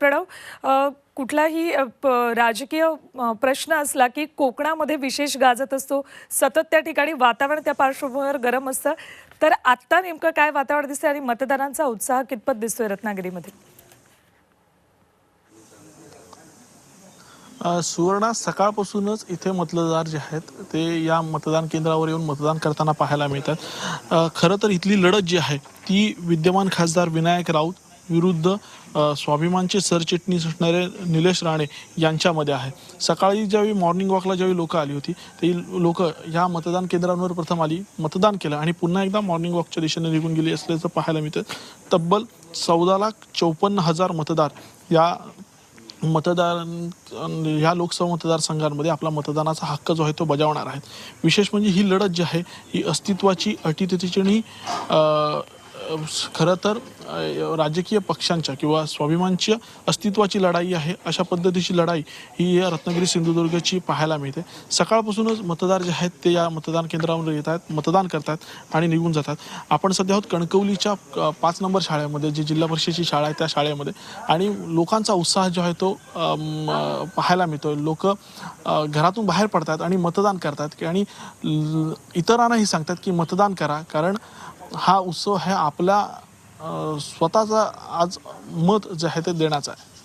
प्रणव कुठलाही राजकीय प्रश्न असला की कोकणामध्ये विशेष गाजत असतो सतत त्या ठिकाणी वातावरण त्या पार्श्वभूमीवर गरम असतं तर आत्ता नेमकं काय वातावरण दिसतंय आणि मतदारांचा उत्साह कितपत दिसतोय रत्नागिरीमध्ये? सुवर्णा सकाळपासूनच इथे मतदार जे आहेत ते या मतदान केंद्रावर येऊन मतदान करताना पाहायला मिळतात. खरं तर इथली लढत जी आहे ती विद्यमान खासदार विनायक राऊत विरुद्ध स्वाभिमानचे सरचिटणीस असणारे निलेश राणे यांच्यामध्ये आहे. सकाळी ज्यावेळी मॉर्निंग वॉकला ज्यावेळी लोकं आली होती ते लोकं ह्या मतदान केंद्रांवर प्रथम आली मतदान केलं आणि पुन्हा एकदा मॉर्निंग वॉकच्या दिशेने निघून गेली असल्याचं पाहायला मिळतं. तब्बल चौदा लाख चौपन्न हजार मतदार या मतदार ह्या लोकसभा मतदारसंघांमध्ये आपला मतदानाचा हक्क जो आहे तो बजावणार आहेत. विशेष म्हणजे ही लढत जी आहे ही अस्तित्वाची अटीतिचणी खरं तर राजकीय पक्षांच्या किंवा स्वाभिमानच्या अस्तित्वाची लढाई आहे अशा पद्धतीची लढाई ही या रत्नागिरी सिंधुदुर्गची पाहायला मिळते. सकाळपासूनच मतदार जे आहेत ते या मतदान केंद्रावर येत आहेत मतदान करतात आणि निघून जातात. आपण सध्या आहोत कणकवलीच्या पाच नंबर शाळेमध्ये जी जिल्हा परिषदेची शाळा आहे त्या शाळेमध्ये. आणि लोकांचा उत्साह जो आहे तो पाहायला मिळतो लोक घरातून बाहेर पडतात आणि मतदान करतात. आणि इतरांनाही सांगतात की मतदान करा. कारण हा उत्सव हे आपला स्वतःचा आज मत जे आहे ते देण्याचा आहे.